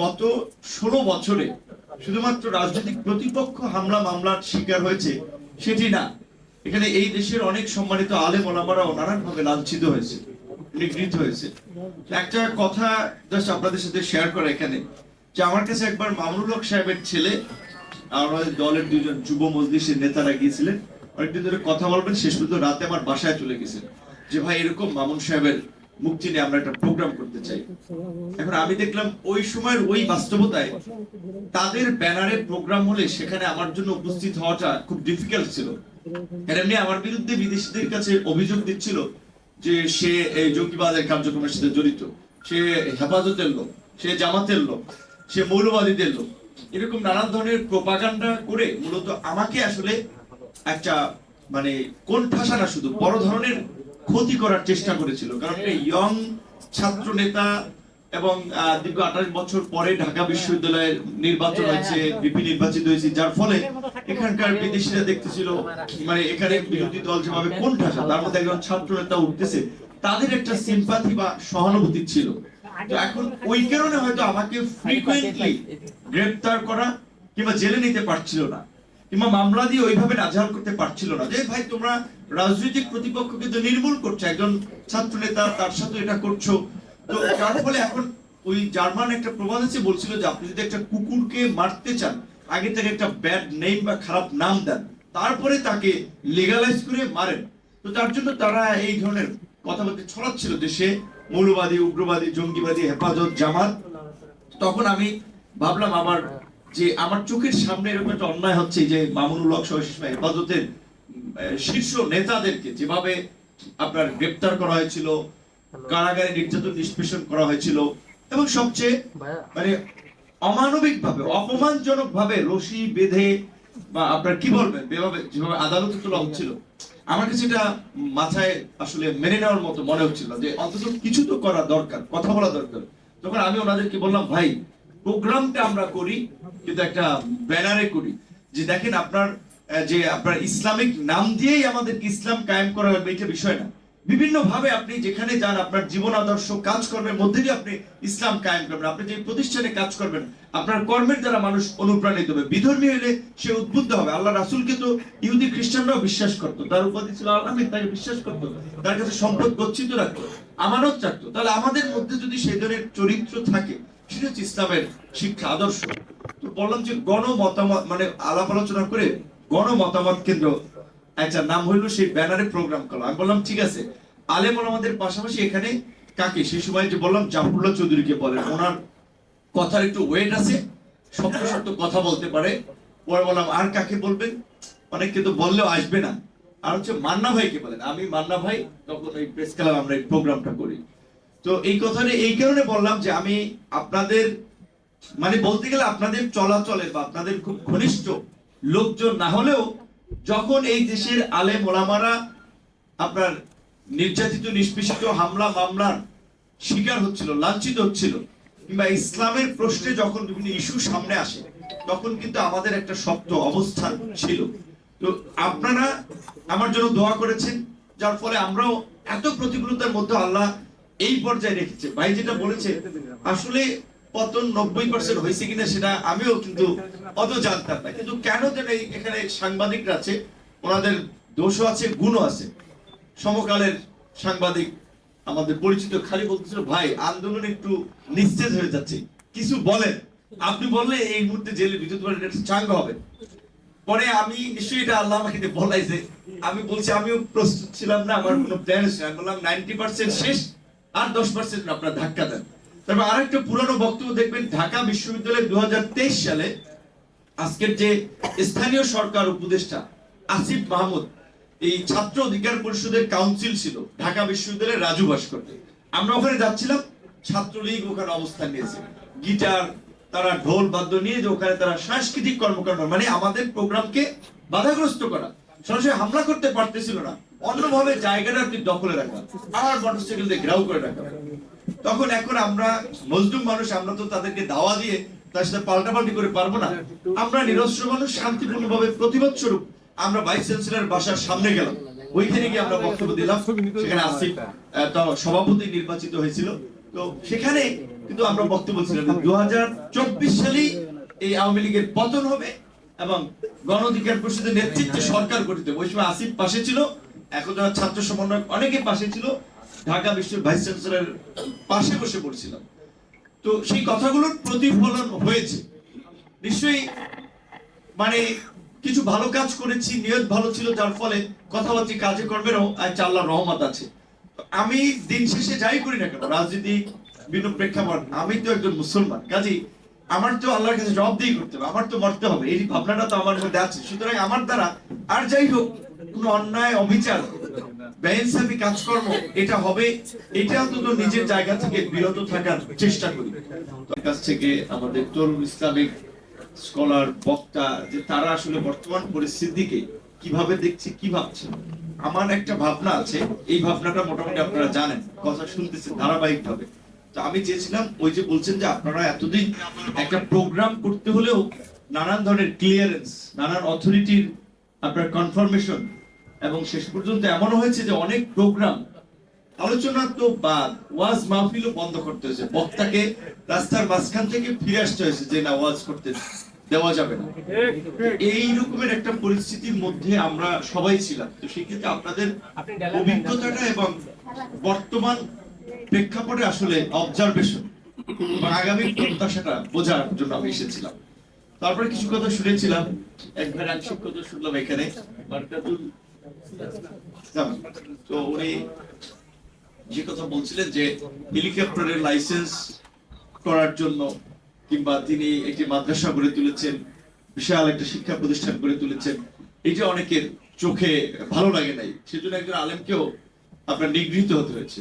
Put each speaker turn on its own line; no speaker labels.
গত ষোলো বছরে শুধুমাত্র রাজনৈতিক প্রতিপক্ষ হামলা মামলার শিকার হয়েছে, সেটি না। এখানে এই দেশের অনেক সম্মানিত আলেম ওলামারাও নানানভাবে লাঞ্ছিত হয়েছে, নিগৃহীত হয়েছে। একটা কথা জাস্ট আপনাদের সাথে শেয়ার করা এখানে, যে আমার কাছে একবার মামুনুল হক সাহেবের ছেলে আমাদের দলের দুজন যুব মজলিসের নেতারা গিয়েছিলেন, অনেকদিন ধরে কথা বলবেন, শেষ পর্যন্ত রাতে আমার বাসায় চলে গেছেন। যে ভাই এরকম মামুন সাহেবের মুক্তি নিয়ে আমরা একটা প্রোগ্রাম করতে চাই। এখন আমি দেখলাম ওই সময়ের ওই বাস্তবতায় তাদের ব্যানারে প্রোগ্রাম হলে সেখানে আমার জন্য উপস্থিত হওয়াটা খুব ডিফিকাল্ট ছিল। এমনি আমার বিরুদ্ধে বিদেশিদের কাছে অভিযোগ দিচ্ছিল যে সে এই জঙ্গিবাদের কার্যক্রমের সাথে জড়িত। সে হেফাজতের লোক, সে জামাতের লোক, সে মৌলবাদীদের লোক। এরকম নানান ধরনের প্রপাগান্ডা করে মূলত আমাকে আসলে একটা মানে কোন ঠাসা না শুধু বড় ধরনের ক্ষতি করার চেষ্টা করেছিল। কারণ এই ইয়ং ছাত্র নেতা এবং দীর্ঘ আঠাশ বছর পরে ঢাকা বিশ্ববিদ্যালয়ের নির্বাচন হয়েছে, বিপি নির্বাচিত হয়েছে, যার ফলে এখানকার বিদেশিরা দেখতেছিল মানে এখানে বিরোধী দল যেভাবে কোন ঠাসা তার মধ্যে একজন ছাত্র নেতা উঠতেছে, তাদের একটা সিম্পাথি বা সহানুভূতি ছিল। তো এখন ওই কারণে হয়তো আমাকে ফ্রিকুয়েন্টলি গ্রেফতার করা কিংবা জেলে নিতে পারছিল না। দিয়ে ওইভাবে করতে পারছিল না। যে ভাই, তোমরা রাজনৈতিক প্রতিপক্ষকে তো নির্মূল করছ, একজন ছাত্র নেতা তার সাথে এটা করছ। তো ফলে এখন ওই জার্মান একটা প্রবাদ আছে, বলছিল যে আপনি যদি একটা কুকুরকে মারতে চান, আগে একটা ব্যাড নেম বা খারাপ নাম দেন, তারপরে তাকে লিগালাইজ করে মারেন। তো তার জন্য তারা এই ধরনের কথাবার্তা ছড়াচ্ছিল দেশে মৌলবাদী, উগ্রবাদী, জঙ্গিবাদী, হেফাজত, জামাত। তখন আমি ভাবলাম, আমার যে আমার চোখের সামনে এরকম একটা অন্যায় হচ্ছে যে মামুনুল হক সহ হেফাজতের শীর্ষ নেতাদেরকে যেভাবে আপনার গ্রেপ্তার করা হয়েছিল কারাগারে নির্যাতন নিষ্পেষণ করা হয়েছিল এবং সবচেয়ে মানে অমানবিক ভাবে অপমানজনক ভাবে রশি বেঁধে বা আপনার কি বলবেন? যেভাবে যেভাবে আদালতে তোলা হচ্ছিল। আমার কাছে এটা মাথায় আসলে মেনে নেওয়ার মতো মনে হচ্ছিল যে অন্তত কিছু তো করা দরকার কথা বলা দরকার। তখন আমি ওনাদেরকে বললাম ভাই প্রোগ্রামটা আমরা করি, কিন্তু একটা ব্যানারে করি। যে দেখেন আপনার যে আপনার ইসলামিক নাম দিয়েই আমাদেরকে ইসলাম কায়েম করা হবে, এটা বিষয় না। বিভিন্ন ভাবে আপনি যেখানে যান, আপনার জীবন আদর্শ, কাজ কর্মের মধ্যে দিয়ে আপনি ইসলাম কায়েম করবেন। আপনি যে প্রতিষ্ঠানে কাজ করবেন, আপনার কর্মের দ্বারা মানুষ অনুপ্রাণিত হবে। বিধর্মী হলে সে উদ্বুদ্ধ হবে। আল্লাহ রাসুলকে তো ইহুদি খ্রিস্টানরাও বিশ্বাস করতো। তার উপাধি ছিল আল্লাহ তাকে বিশ্বাস করতো। তার কাছে সম্পদ গচ্ছিত রাখতো, আমানত রাখতো তাহলে আমাদের মধ্যে যদি সেই ধরনের চরিত্র থাকে সেটা ইসলামের শিক্ষা, আদর্শ। তো বললাম যে গণ মতামত মানে আলাপ আলোচনা করে গণ মতামত কেন্দ্র একটা নাম হইল সেই ব্যানারে প্রোগ্রাম করল আমি বললাম, ঠিক আছে। আলেম আমাদের পাশাপাশি এখানে কাকে? সেই সময় যে বললাম, জাফরুল্লাহ চৌধুরীকে বলেন। ওনার কথার একটু ওয়েট আছে সত্য সত্য কথা বলতে পারে। পরে বললাম, আর কাকে বলবেন? অনেককে তো বললেও আসবে না। আর হচ্ছে মান্না ভাইকে বলেন। আমি মান্না ভাই, তখন ওই প্রেস ক্লাব আমরা এই প্রোগ্রামটা করি। তো এই কথাটা এই কারণে বললাম যে আমি আপনাদের মানে বলতে গেলে আপনাদের চলাচলের বা আপনাদের খুব ঘনিষ্ঠ লোকজন না হলেও যখন এই দেশের আলেম ওলামারা আপনার নির্যাতিত, নিষ্পেষিত হামলা, মামলার শিকার হচ্ছিল, লাঞ্ছিত হচ্ছিল, কিংবা ইসলামের প্রশ্নে যখন বিভিন্ন ইস্যু সামনে আসে, তখন কিন্তু আমাদের একটা শক্ত অবস্থান ছিল। তো আপনারা আমার জন্য দোয়া করেছেন, যার ফলে আমরাও এত প্রতিকূলতার মধ্যে আল্লাহ এই পর্যায়ে রেখেছে। ভাই যেটা বলেছে, আসলে পতন নব্বই পার্সেন্ট হয়েছে কিনা সেটা আমিও কিন্তু অত জানতাম না। কিন্তু কেন যেন এখানে সাংবাদিকরা আছে, ওনাদের দোষও আছে, গুণও আছে। সমকালের সাংবাদিক আমাদের পরিচিত খালি বলতেছিল, ভাই, আন্দোলন একটু নিস্তেজ হয়ে যাচ্ছে। কিছু বলেন। আপনি বললে এই মুহূর্তে জেলে বিদ্যুৎ চাঙ্গ হবে। পরে আমি নিশ্চয়ই এটা আল্লাহ আমাকে দিয়ে বলাইছে। আমি বলছি, আমিও প্রস্তুত ছিলাম না, আমার কোনো প্ল্যান ছিল আমি বললাম, নাইনটি পার্সেন্ট শেষ। আর দশ পার্সেন্ট আপনার ধাক্কা দেন। তারপর আরেকটা পুরানো বক্তব্য দেখবেন, ঢাকা বিশ্ববিদ্যালয় দু সালে আজকের যে স্থানীয় সরকার উপদেষ্টা আসিফ মাহমুদ, এই ছাত্র অধিকার পরিষদের কাউন্সিল ছিল, ঢাকা বিশ্ববিদ্যালয়ের রাজু ভাস্কর্যে। আমরা ওখানে যাচ্ছিলাম, ছাত্রলীগ ওখানে অবস্থান নিয়েছে। গিটার, তারা ঢোল, বাদ্য নিয়ে যে ওখানে তারা সাংস্কৃতিক কর্মকাণ্ড মানে আমাদের প্রোগ্রামকে বাধাগ্রস্ত করা। সরাসরি হামলা করতে পারতেছিল না। অন্যভাবে জায়গাটা আপনি দখলে রাখা আর মোটরসাইকেল দিয়ে ঘেরাও করে রাখা তখন এখন আমরা মজলুম মানুষ, আমরা তো তাদেরকে দাওয়া দিয়ে তার সাথে পাল্টাপাল্টি করে পারব না। আমরা নিরস্ত্র মানুষ শান্তিপূর্ণ ভাবে প্রতিবাদ স্বরূপ আমরা ভাইস চ্যান্সেলর বাসার সামনে গেলাম। ওইখানে গিয়ে আমরা বক্তব্য দিলাম। সেখানে আসিফ সভাপতি নির্বাচিত হয়েছিল। তো সেখানে কিন্তু আমরা বক্তব্য ছিলাম দু হাজার চব্বিশ সালেই এই আওয়ামী লীগের পতন হবে এবং গণ অধিকার পরিষদের নেতৃত্বে সরকার গঠিত। ওই সময় আসিফ পাশে ছিল। এখন ছাত্র অনেকে পাশে ছিল, ঢাকা চ্যান্সেলর পাশে বসে পড়ছিলাম। তো সেই কথাগুলোর প্রতিফলন হয়েছে। নিশ্চয়ই মানে কিছু ভালো কাজ করেছি, নিয়ত ভালো ছিল, যার ফলে কাজে কর্মেরও আজ আল্লাহ রহমত আছে। আমি দিন শেষে যাই করি না কেন? রাজনীতি বিভিন্ন প্রেক্ষাপট, আমি তো একজন মুসলমান। কাজী আমার তো আল্লাহর কাছে জবাব দিয়ে করতে হবে, আমার তো মরতে হবে, এই ভাবনাটা তো আমার মধ্যে আছে। সুতরাং আমার দ্বারা আর যাই হোক কোনো অন্যায়, অবিচার কাজকর্ম, এটা হবে, এটা অন্তত নিজের জায়গা থেকে বিরত থাকার চেষ্টা করি। কাছ থেকে আমাদের তরুণ ইসলামিক স্কলার বক্তা, যে তারা আসলে বর্তমান পরিস্থিতিকে কীভাবে দেখছে, কি ভাবছে? আমার একটা ভাবনা আছে, এই ভাবনাটা মোটামুটি আপনারা জানেন, কথা শুনতেছেন ধারাবাহিক ভাবে তো আমি চেয়েছিলাম, ওই যে বলছেন যে আপনারা এতদিন একটা প্রোগ্রাম করতে হলেও নানান ধরনের ক্লিয়ারেন্স নানান অথরিটির আপনার কনফার্মেশন এবং শেষ পর্যন্ত এমনও হয়েছে যে অনেক প্রোগ্রাম আলোচনা তো বাদ, ওয়াজ মাহফিলও বন্ধ করতে হয়েছে। বক্তাকে রাস্তার মাঝখান থেকে ফিরে আসতে হয়েছে যে না, ওয়াজ করতে দেওয়া যাবে না। এই রকমের একটা পরিস্থিতির মধ্যে আমরা সবাই ছিলাম। তো সেক্ষেত্রে আপনাদের অভিজ্ঞতাটা এবং বর্তমান প্রেক্ষাপটে আসলে অবজারভেশন আগামী প্রত্যাশাটা বোঝার জন্য আমি এসেছিলাম। তারপরে কিছু কথা শুনেছিলাম, একবার আংশিক কথা শুনলাম এখানে তো উনি যে কথা বলছিলেন যে হেলিকপ্টারের লাইসেন্স করার জন্য, কিংবা তিনি একটি মাদ্রাসা গড়ে তুলেছেন, বিশাল একটা শিক্ষা প্রতিষ্ঠান গড়ে তুলেছেন, এটা অনেকের চোখে ভালো লাগে নাই। সেজন্য একজন আলেমকেও আপনার নিগৃহীত হতে হয়েছে।